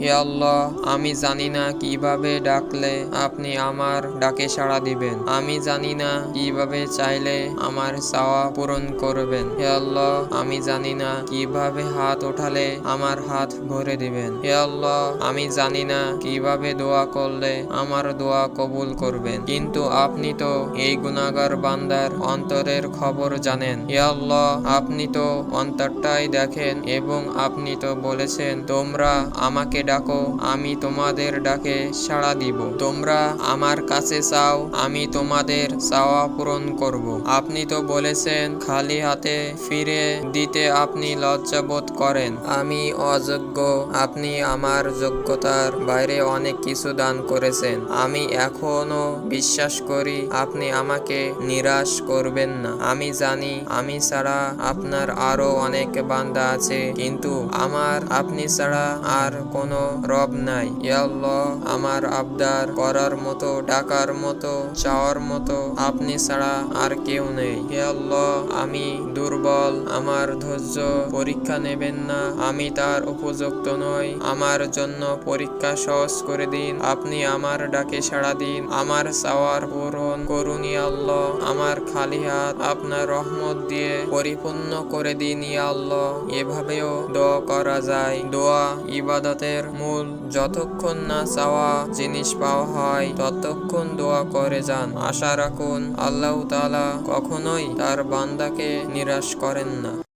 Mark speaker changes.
Speaker 1: হে আল্লাহ, আমি জানি না কীভাবে ডাকলে আপনি আমার ডাকে সাড়া দিবেন। আমি জানি না কীভাবে চাইলে আমার চাওয়া পূরণ করবেন। হে আল্লাহ, আমি জানি না কীভাবে হাত ওঠালে আমার হাত ভরে দিবেন। হে আল্লাহ, আমি জানি না কীভাবে দোয়া করলে আমার দোয়া কবুল করবেন। কিন্তু আপনি তো এই গুনাহগার বান্দার অন্তরের খবর জানেন। হে আল্লাহ, আপনি তো অন্তরটাই দেখেন এবং আপনি তো বলেছেন, তোমরা আমাকে ডাকো, আমি তোমাদের ডাকে সাড়া দিব। তোমরা আমার কাছে চাও, আমি তোমাদের চাওয়া পূরণ করব। আপনি তো বলেছেন, খালি হাতে ফিরে দিতে আপনি লজ্জাবোধ করেন। আমি অযোগ্য, আপনি আমার যোগ্যতার বাইরে অনেক কিছু দান করেছেন। আমি এখনও বিশ্বাস করি, আপনি আমাকে নিরাশ করবেন না। আমি জানি, আমি ছাড়া আপনার আরও অনেক বান্দা আছে, কিন্তু আমার, আপনি ছাড়া আর কোনো রব নাই আল্লাহ, আমার আবদার করার মতো, ডাকার মতো, চাওয়ার মতো আপনি ছাড়া আর কেউ নেই। হে আমি দুর্বল, আমার ধৈর্য পরীক্ষা নেবেন না, আমি তার উপযুক্ত নই। আমার জন্য পরীক্ষা সহজ করে দিন, আপনি আমার ডাকে সাড়া দিন। আমার চাওয়ার পূরণ করুন ইয়া আল্লাহ, আমার খালি হাত আপনার রহমত দিয়ে পরিপূর্ণ করে দিন ইয়া আল্লাহ। এভাবেও দোয়া করা যায়। দোয়া ইবাদতের মূল, যতক্ষণ না চাওয়া জিনিস পাওয়া হয়, ততক্ষণ দোয়া করে যান। আশা রাখুন, আল্লাহ তালা কখনোই তার বান্দাকে নিরাশ করেন না।